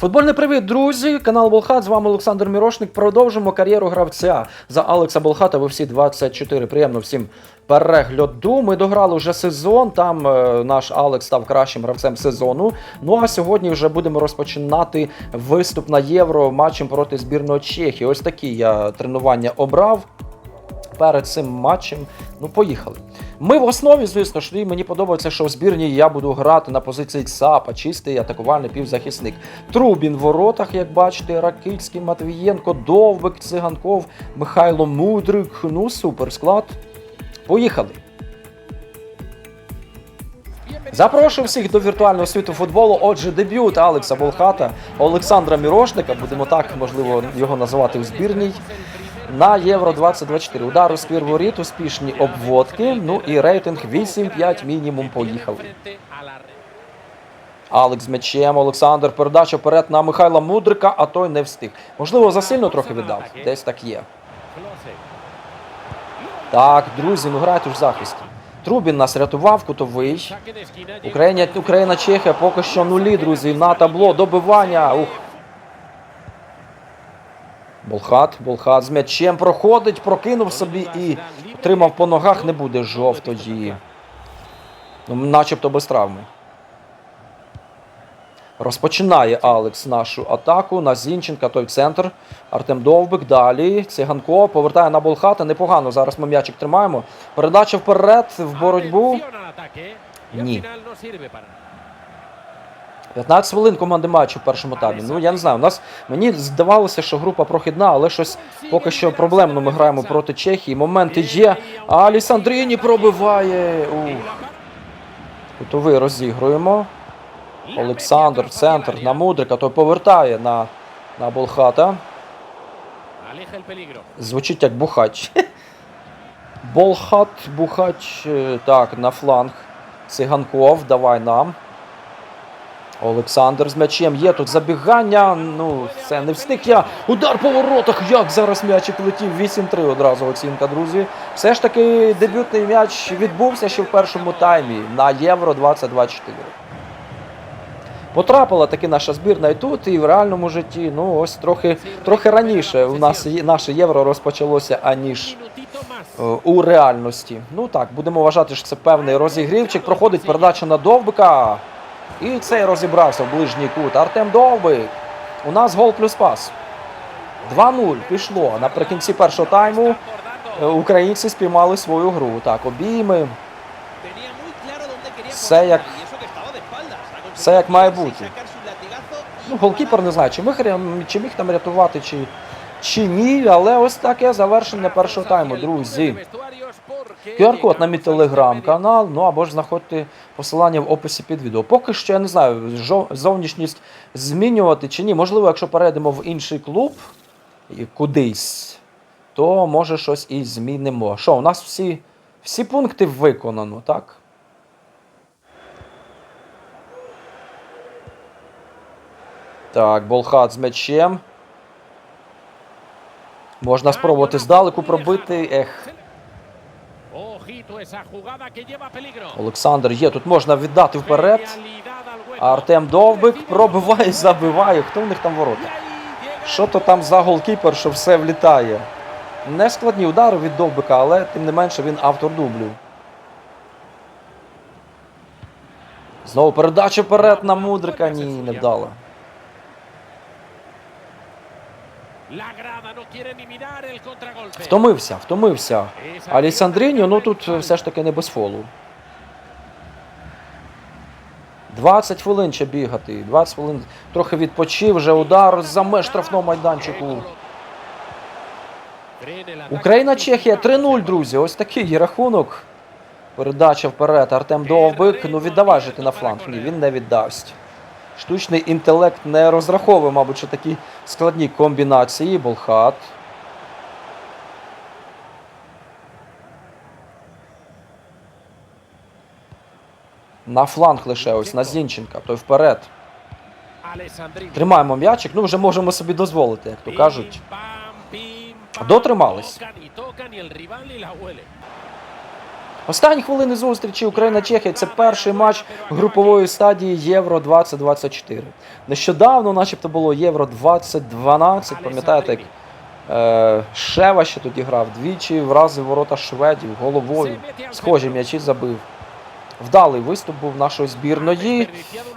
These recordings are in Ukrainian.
Футбольний привіт, друзі! Канал Болхат. З вами Олександр Мірошник. Продовжимо кар'єру гравця за Алекса Болхата. Ви всі 24. Приємно всім перегляду. Ми дограли вже сезон. Там е, наш Алекс став кращим гравцем сезону. Ну а сьогодні вже будемо розпочинати виступ на євро матчем проти збірної Чехії. Ось такі я тренування обрав перед цим матчем. Ну, поїхали. Ми в основі, звісно ж, мені подобається, що в збірні я буду грати на позиції ЦАПа, чистий атакувальний півзахисник. Трубін в воротах, як бачите, Ракицький, Матвієнко, Довбик, Циганков, Михайло Мудрик. Ну, супер склад. Поїхали. Запрошую всіх до віртуального світу футболу. Отже, дебют Алекса Волхата, Олександра Мірошника, будемо так, можливо, його називати в збірній. На Євро 2024. Удар у сквір воріт, успішні обводки. Ну і рейтинг 8-5 мінімум. Поїхали. Алекс з м'ячем, Олександр. Передача вперед на Михайла Мудрика, а той не встиг. Можливо, засильно трохи віддав. Десь так є. Так, друзі, ну грайте ж в захисті. Трубін нас рятував, кутовий. Україна, Україна, Чехія поки що нулі, друзі. На табло, добивання. Ух. Болхат, Болхат з м'ячем проходить, прокинув собі і отримав по ногах, не буде жовтої. Ну, начебто без травми. Розпочинає Алекс нашу атаку на Зінченка, той центр. Артем Довбик. Далі. Циганко повертає на Болхата. Непогано. Зараз ми м'ячик тримаємо. Передача вперед в боротьбу. Ні. 15 хвилин команди матчу в першому таймі. Ну я не знаю. У нас мені здавалося, що група прохідна, але щось поки що проблемно. Ми граємо проти Чехії. Моменти є. А Алісандріні пробиває. Ух. Кутовий розігруємо. Олександр, центр на Мудрика, той повертає на, на Болхата. Звучить як Бухач. Болхат, Бухач. е, Так, на фланг. Циганков, давай нам. Олександр з м'ячем. Є тут забігання. Ну, це не встиг я. Удар по воротах. Як зараз м'ячик летів. 8-3 одразу оцінка, друзі. Все ж таки дебютний м'яч відбувся ще в першому таймі на Євро 2024. Потрапила таки наша збірна і тут, і в реальному житті. Ну, ось трохи, трохи раніше у нас наше євро розпочалося, аніж е, у реальності. Ну так, будемо вважати, що це певний розігрівчик. Проходить передача на Довбика. І цей розібрався в ближній кут. Артем Довбик. У нас гол плюс пас. 2-0 пішло. Наприкінці першого тайму е, українці спіймали свою гру. Так, обійми. Все як, все як має бути. Ну, голкіпер не знаю, чи міг, чи міг там рятувати, чи, чи ні, але ось таке завершення першого тайму, друзі. QR-код на мій телеграм-канал, ну або ж знаходьте посилання в описі під відео. Поки що я не знаю, зовнішність змінювати чи ні. Можливо, якщо перейдемо в інший клуб кудись, то може щось і змінимо. Що, у нас всі, всі пункти виконано, так? Так, Болхат з м'ячем. Можна спробувати здалеку пробити. Ех. Олександр є, тут можна віддати вперед. А Артем Довбик пробиває, забиває. Хто в них там ворота? Що то там за голкіпер, що все влітає? Не складні удари від Довбика, але тим не менше він автор дублю. Знову передача вперед на Мудрика. Ні, не вдала. Втомився, втомився. Алісандріньо, ну тут все ж таки не без фолу. 20 хвилин ще бігати. 20 хвилин трохи відпочив, вже удар за меж штрафного майданчику. Україна, Чехія 3-0, друзі. Ось такий є рахунок. Передача вперед. Артем Довбик. Ну віддавай же ти на фланг. Ні, він не віддасть. Штучний інтелект не розраховує, мабуть, що такі складні комбінації. Болхат. На фланг лише ось на Зінченка, той вперед. Тримаємо м'ячик, ну вже можемо собі дозволити, як то кажуть. Дотримались. Останні хвилини зустрічі Україна-Чехія це перший матч групової стадії Євро 2024. Нещодавно, начебто, було Євро 2012. Пам'ятаєте, як е, Шева ще тоді грав двічі, вразив ворота шведів головою. Схожі м'ячі забив. Вдалий виступ був нашої збірної.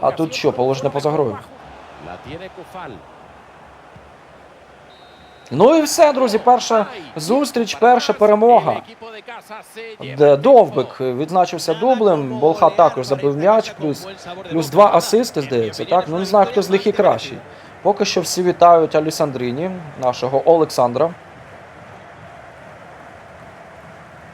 А тут що, положення поза грою? Ну і все, друзі. Перша зустріч, перша перемога. Довбик відзначився дублем. Болха також забив м'яч, плюс, плюс два асисти, здається. Так, ну не знаю, хто з них і кращий. Поки що всі вітають Алісандріні, нашого Олександра.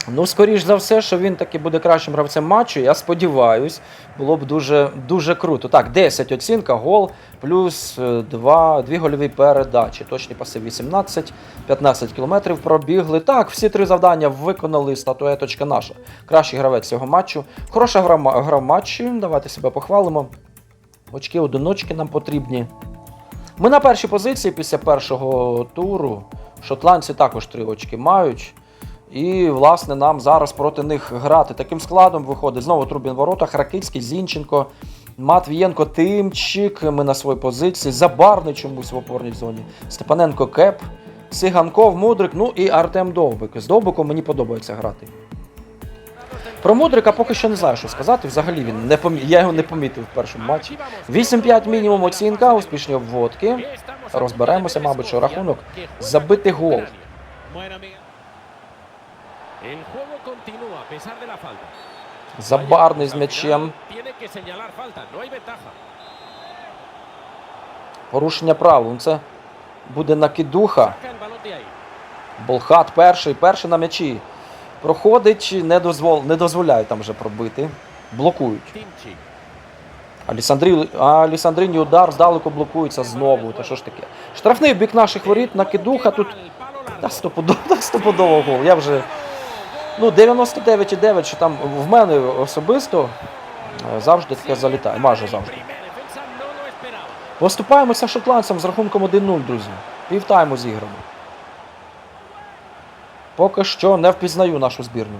Ну, скоріш за все, що він таки буде кращим гравцем матчу. Я сподіваюсь, було б дуже, дуже круто. Так, 10 оцінка, гол, плюс 2, 2 гольові передачі. Точні паси 18, 15 кілометрів пробігли. Так, всі три завдання виконали статуеточка наша. Кращий гравець цього матчу. Хороша гра, гра в матчі. Давайте себе похвалимо. Очки одиночки нам потрібні. Ми на першій позиції після першого туру. Шотландці також три очки мають. І, власне, нам зараз проти них грати. Таким складом виходить знову Трубін в воротах, Ракицький, Зінченко, Матвієнко, Тимчик. Ми на своїй позиції. Забарний чомусь в опорній зоні. Степаненко Кеп, Сиганков, Мудрик, ну і Артем Довбик. З Довбиком мені подобається грати. Про Мудрика поки що не знаю, що сказати. Взагалі він не помі... я його не помітив в першому матчі. 8-5 мінімум оцінка, успішні обводки. Розберемося, мабуть, що рахунок. Забитий гол. Bueno, Miguel. El juego continúa a pesar de la falta. Забарний з м'ячем. Порушення правил. Ну, Це буде накидуха. Болхат перший, перший на м'ячі. Проходить, не, дозвол... не дозволяють там вже пробити. Блокують. Алісандрі... Алісандріні удар здалеку блокується знову. Та що ж таке? Штрафний в бік наших воріт, накидуха тут. Та стопудово, стопудово гол. Я вже. Ну, 99,9, що там в мене особисто е, завжди таке залітає. Майже завжди. Поступаємося шотландцям з рахунком 1-0, друзі. Півтайму зіграно. Поки що не впізнаю нашу збірну.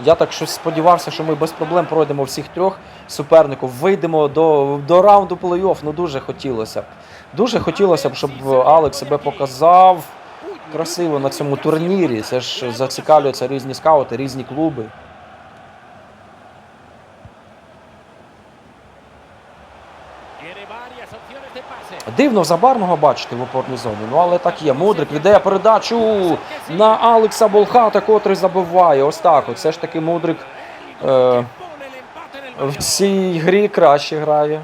Я так щось сподівався, що ми без проблем пройдемо всіх трьох суперників, вийдемо до, до раунду плей-офф. Ну дуже хотілося б. Дуже хотілося б, щоб Алекс себе показав красиво на цьому турнірі. Це ж зацікавлюються різні скаути, різні клуби. Дивно забарного бачити в опорній зоні. Ну але так є. Мудрик віддає передачу на Алекса Болхата, котрий забиває. Ось так. От все ж таки Мудрик е, в цій грі краще грає.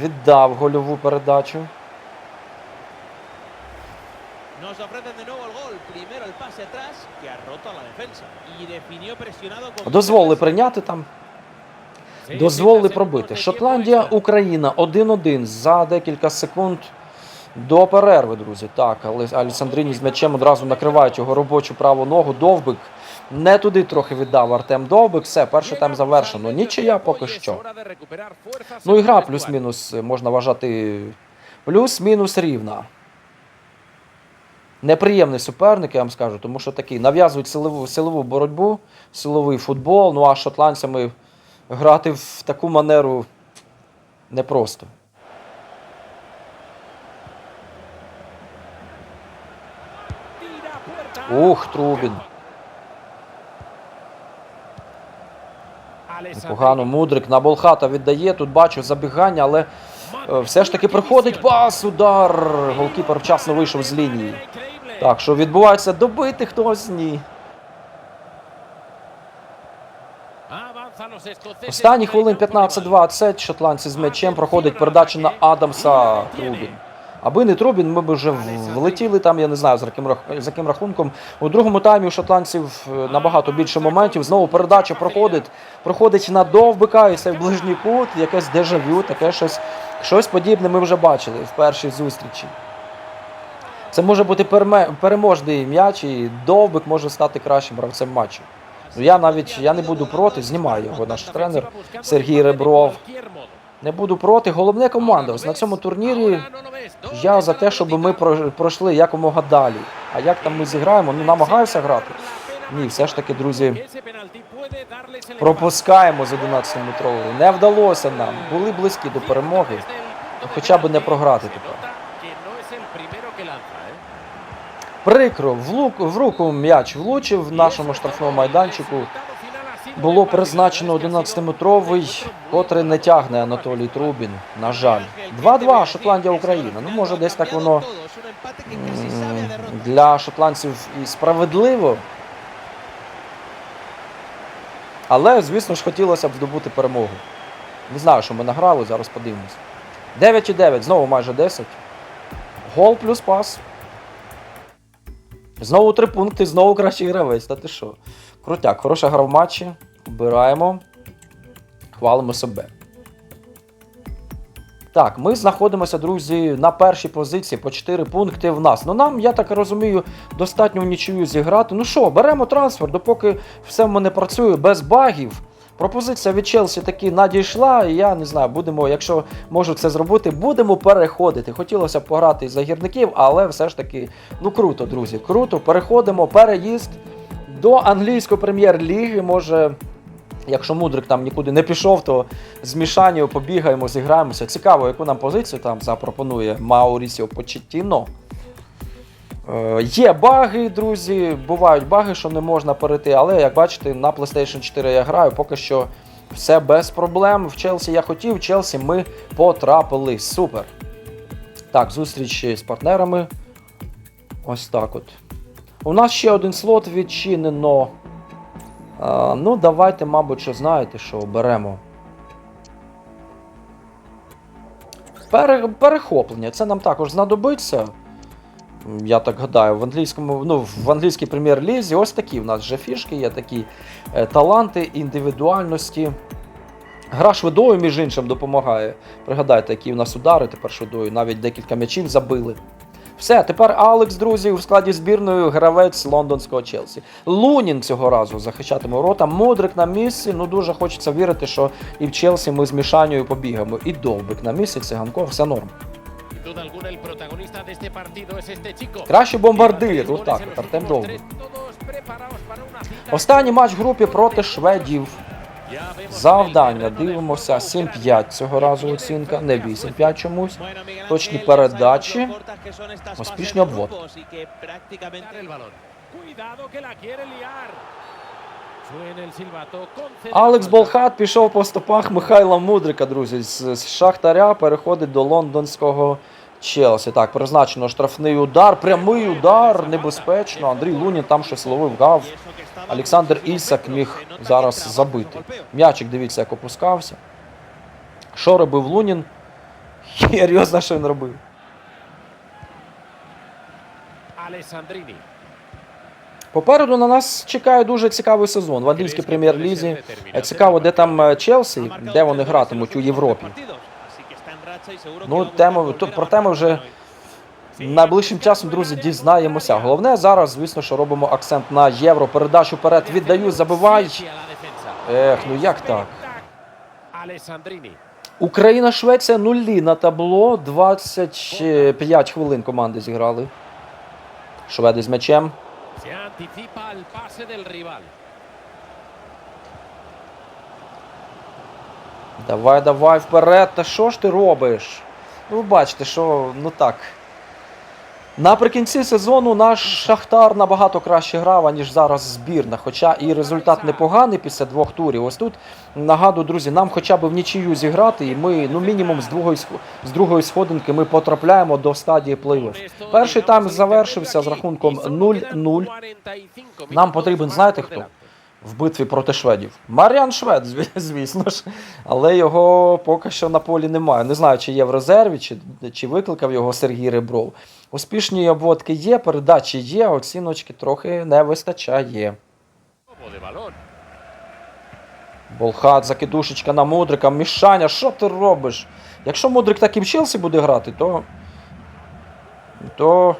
Віддав гольову передачу. Nos ofrecen de nuevo el gol. Primero el pase atrás que ha roto a la defensa. Y definió presionado con. Дозволили прийняти там. Sí, Дозволили пробити. Шотландія. Україна 1-1 за декілька секунд до перерви, друзі. Так, але Алісандріні з м'ячем одразу накривають його робочу праву ногу. Довбик не туди трохи віддав Артем Довбик. Все, перший тайм завершено. Нічия поки що. Ну і гра плюс-мінус е, можна вважати плюс-мінус рівна. Неприємний суперник, я вам скажу, тому що такий нав'язують силову, силову боротьбу, силовий футбол. Ну а шотландцями грати в таку манеру непросто. Ух, Трубін. Непогано Мудрик на Болхата віддає. Тут бачу забігання, але е, все ж таки приходить пас, удар. Голкіпер вчасно вийшов з лінії. Так, що відбувається добити хтось? Ні. Останні хвилин 15-20 шотландці з м'ячем проходить передача на Адамса Трубін. Аби не Трубін, ми б вже влетіли там, я не знаю, за яким рахунком. У другому таймі у шотландців е, набагато більше моментів. Знову передача проходить, проходить на довбика і це в ближній кут, якесь дежавю, таке щось, щось подібне ми вже бачили в першій зустрічі. Це може бути переможний м'яч, і довбик може стати кращим гравцем матчу. Ну, я навіть я не буду проти, знімає його наш тренер Сергій Ребров. Не буду проти. Головне команда. На цьому турнірі я за те, щоб ми пройшли якомога далі. А як там ми зіграємо? Ну намагаюся грати. Ні, все ж таки, друзі, пропускаємо з 11-метрової. Не вдалося нам. Були близькі до перемоги. хоча б не програти тепер. Прикро, в, лук, в руку м'яч влучив в нашому штрафному майданчику. Було призначено 11-метровий, котрий не тягне Анатолій Трубін. На жаль. 2-2 Шотландія Україна. Ну може десь так воно для шотландців і справедливо. Але, звісно ж, хотілося б здобути перемогу. Не знаю, що ми награли, зараз подивимось. 9,9, знову майже 10. Гол плюс пас. Знову три пункти, знову кращий гравець. Та ти що? Крутяк, хороша гра в матчі. Вбираємо. Хвалимо себе. Так, ми знаходимося, друзі, на першій позиції по 4 пункти в нас. Ну нам, я так розумію, достатньо в нічию зіграти. Ну що, беремо трансфер, допоки все в мене працює без багів. Пропозиція від Челсі таки надійшла, і я не знаю, будемо, якщо можу це зробити, будемо переходити. Хотілося б пограти за гірників, але все ж таки, ну круто, друзі, круто. Переходимо, переїзд до англійської прем'єр-ліги. Може, якщо Мудрик там нікуди не пішов, то з Мішанію побігаємо, зіграємося. Цікаво, яку нам позицію там запропонує Маурісіо Почеттіно. Е, Є баги, друзі. Бувають баги, що не можна перейти, але як бачите, на PlayStation 4 я граю, поки що все без проблем. В Челсі я хотів, в Челсі ми потрапили. Супер. Так, зустріч з партнерами. Ось так от. У нас ще один слот відчинено. А, ну, давайте, мабуть, що знаєте, що беремо. Пере, перехоплення. Це нам також знадобиться. Я так гадаю, в англійському, ну, в англійській прем'єр-лізі ось такі в нас вже фішки, є такі е, таланти, індивідуальності. Гра швидою, між іншим, допомагає. Пригадайте, які в нас удари тепер швидою, навіть декілька м'ячів забили. Все, тепер Алекс, друзі, у складі збірної гравець лондонського Челсі. Лунін цього разу захищатиме ворота. Мудрик на місці. Ну дуже хочеться вірити, що і в Челсі ми з Мішанію побігаємо. І Довбик на місці, циганко, все норм. Sin duda alguna, el protagonista de este partido es este chico. Кращий бомбардир, отак, от, Артем cita. Останній матч в групі проти шведів. Завдання дивимося juego. 7-5 цього разу оцінка, не 8-5 чомусь. Точні передачі. Успішний обвод. Алекс. Болхат пішов по стопах Михайла Мудрика, друзі. З, з Шахтаря переходить до лондонського Челсі. Так, призначено штрафний удар, прямий удар, небезпечно. Андрій Лунін там щось ловив гав. Олександр Ісак міг зараз забити. М'ячик, дивіться, як опускався. Що робив Лунін? Серйозно, що він робив? Попереду на нас чекає дуже цікавий сезон в англійській прем'єр-лізі. Цікаво, де там е, Челсі, де вони гратимуть у Європі. Ну, тему, то, про тему вже найближчим часом, друзі, дізнаємося. Головне зараз, звісно, що робимо акцент на євро. Передачу вперед віддаю, забивай. Ех, ну як так? Україна, Швеція нулі на табло. 25 хвилин команди зіграли. Шведи з м'ячем. Давай, давай вперед. Та що ж ти робиш? Ну, ви бачите, що ну так. Наприкінці сезону наш Шахтар набагато краще грав, аніж зараз збірна. Хоча і результат непоганий після двох турів. Ось тут нагадую, друзі, нам хоча б в нічию зіграти, і ми, ну мінімум з другої з другої сходинки ми потрапляємо до стадії плей-офф. Перший тайм завершився з рахунком 0-0. Нам потрібен, знаєте хто? В битві проти шведів. Маріан Швед, звісно ж. Але його поки що на полі немає. Не знаю, чи є в резерві, чи, чи викликав його Сергій Ребров. Успішні обводки є, передачі є, оціночки трохи не вистачає. Болхат, закидушечка на Мудрика, Мішаня, що ти робиш? Якщо Мудрик так і в Челсі буде грати, то. то.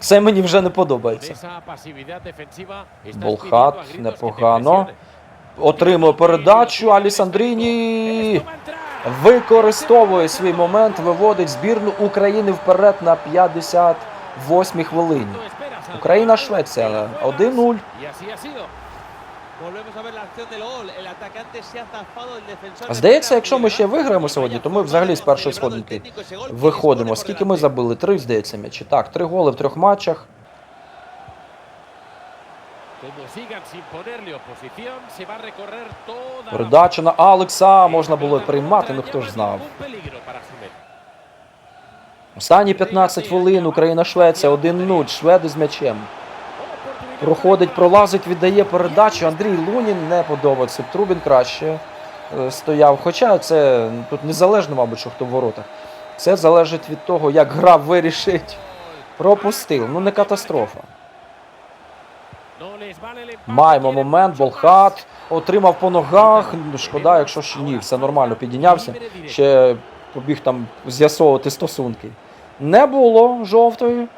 Це мені вже не подобається. Болхат, непогано. Отримує передачу. Алісандріні використовує свій момент, виводить збірну України вперед на 58 хвилині. Україна, Швеція 1-0. Здається, якщо ми ще виграємо сьогодні, то ми взагалі з першої сходинки виходимо. Скільки ми забили? Три, здається, м'ячі. Так, три голи в трьох матчах. Передача на Алекса можна було приймати, ну хто ж знав. Останні 15 хвилин Україна-Швеція 1-0. Шведи з м'ячем. Проходить, пролазить, віддає передачу. Андрій Лунін не подобається. Трубін краще е, стояв. Хоча це тут незалежно, мабуть, що хто в воротах. Це залежить від того, як гра вирішить. Пропустив. Ну не катастрофа. Маємо момент, Болхат отримав по ногах. Шкода, якщо ще ні, все нормально підійнявся. Ще побіг там з'ясовувати стосунки. Не було жовтої.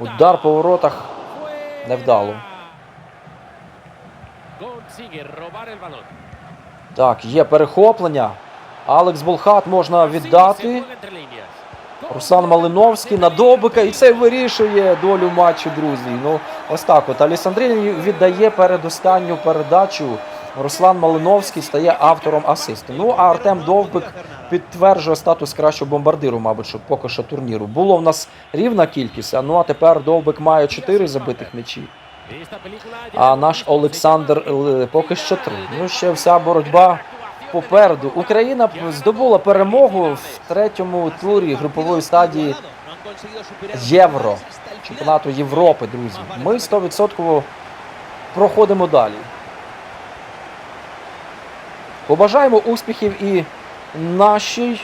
Удар по воротах. Невдало. Так, є перехоплення. Алекс Болхат можна віддати. Руслан Малиновський на Довбика, і це вирішує долю матчу, друзі. Ну, ось так от. Алісандрій віддає передостанню передачу. Руслан Малиновський стає автором асисту. Ну, а Артем Довбик підтверджує статус кращого бомбардиру, мабуть, що поки що турніру. Було в нас рівна кількість, а ну а тепер Довбик має 4 забитих м'ячі. Esta película ya А наш Олександр е, поки що 3. Ну, ще вся боротьба попереду. Україна здобула перемогу в третьому турі групової стадії Євро, чемпіонату Європи, друзі. Ми 100% проходимо далі. Побажаємо успіхів і нашій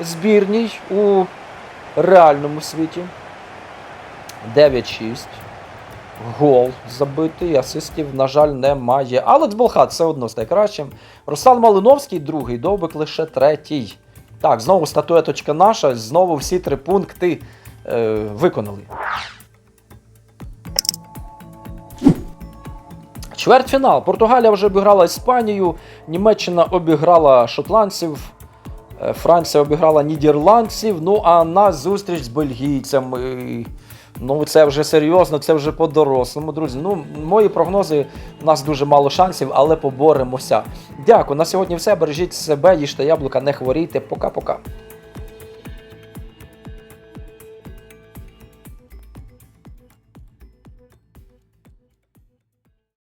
збірній у реальному світі. 9-6. Гол забитий, асистів, на жаль, немає. Алекс Болхат все одно стає кращим. Руслан Малиновський другий, Довбик лише третій. Так, знову статуеточка наша, знову всі три пункти е, виконали. Чвертьфінал. Португалія вже обіграла Іспанію, Німеччина обіграла шотландців, е, Франція обіграла нідерландців. Ну а на зустріч з бельгійцями. Ну, це вже серйозно, це вже по-дорослому, друзі. Ну, мої прогнози, у нас дуже мало шансів, але поборемося. Дякую. На сьогодні все. Бережіть себе, їжте яблука, не хворійте. Пока-пока.